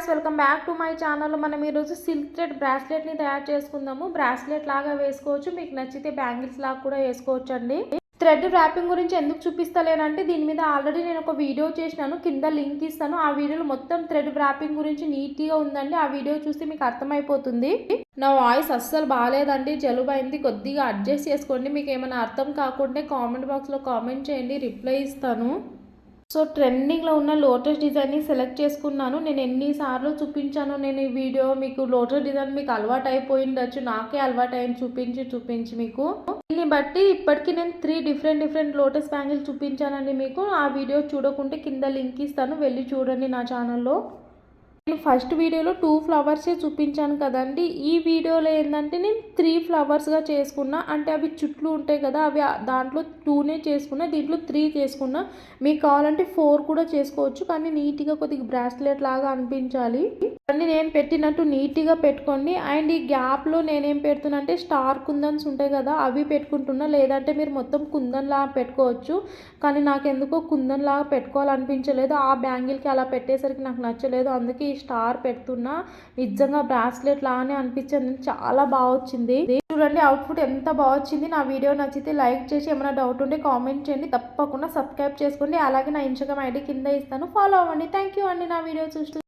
Guys welcome back to my channel మనం ఈరోజు silk thread బ్రాస్లెట్ని తయారు చేసుకుందాము. బ్రాస్లెట్ లాగా వేసుకోవచ్చు. మీకు నచ్చితే బ్యాంగిల్స్ లాగా కూడా వేసుకోవచ్చు అండి థ్రెడ్ ర్యాపింగ్ గురించి ఎందుకు చూపిస్తలేనంటే దీని మీద ఆల్రెడీ నేను ఒక వీడియో చేసినాను. కింద లింక్ ఇస్తాను. ఆ వీడియోలో మొత్తం థ్రెడ్ ర్యాపింగ్ గురించి నీట్గా ఉందండి. ఆ వీడియో చూస్తే మీకు అర్థమైపోతుంది. నా వాయిస్ అస్సలు బాగాలేదండి. జలుబు అయింది. కొద్దిగా అడ్జస్ట్ చేసుకోండి. మీకు ఏమైనా అర్థం కాకుంటే కామెంట్ బాక్స్లో కామెంట్ చేయండి. రిప్లై ఇస్తాను. సో ట్రెండింగ్లో ఉన్న లోటస్ డిజైన్ని సెలెక్ట్ చేసుకున్నాను. నేను ఎన్నిసార్లు చూపించాను నేను ఈ వీడియో మీకు లోటస్ డిజైన్ మీకు అలవాటు అయిపోయిండొచ్చు నాకే అలవాటు అయింది చూపించి చూపించి మీకు. దీన్ని బట్టి ఇప్పటికీ నేను three different different lotus bangle చూపించానండి మీకు. ఆ వీడియో చూడకుంటే కింద లింక్ ఇస్తాను. వెళ్ళి చూడండి నా ఛానల్లో. నేను ఫస్ట్ వీడియోలో టూ ఫ్లవర్సే చూపించాను కదండి. ఈ వీడియోలో ఏంటంటే నేను త్రీ ఫ్లవర్స్గా చేసుకున్నా. అంటే అవి చుట్లు ఉంటాయి కదా అవి దాంట్లో టూనే చేసుకున్నా దీంట్లో త్రీ చేసుకున్నా. మీకు కావాలంటే ఫోర్ కూడా చేసుకోవచ్చు కానీ నీట్గా కొద్దిగా బ్రాస్లెట్ లాగా అనిపించాలి. అన్ని నేను పెట్టినట్టు నీట్గా పెట్టుకోండి. అండ్ ఈ గ్యాప్లో నేనేం పెడుతున్నా అంటే స్టార్ కుందన్స్ ఉంటాయి కదా అవి పెట్టుకుంటున్నా. లేదంటే మీరు మొత్తం కుందన్లా లాగా పెట్టుకోవచ్చు. కానీ నాకు ఎందుకో కుందన్ లాగా పెట్టుకోవాలనిపించలేదు. ఆ బ్యాంగిల్కి అలా పెట్టేసరికి నాకు నచ్చలేదు. అందుకే స్టార్ పెడుతున్నా నిజంగా బ్రాస్లెట్ లాగానే అనిపించింది. చాలా బాగా వచ్చింది. చూడండి అవుట్ఫుట్ ఎంత బాగా వచ్చింది. నా వీడియో నచ్చితే లైక్ చేసి ఏమైనా డౌట్ ఉంటే కామెంట్ చేయండి. తప్పకుండా సబ్స్క్రైబ్ చేసుకోండి. అలాగే నా ఇన్స్టాగ్రామ్ ఐడి కింద ఇస్తాను. ఫాలో అవ్వండి. థ్యాంక్ యూ అండి. నా వీడియో చూస్తూ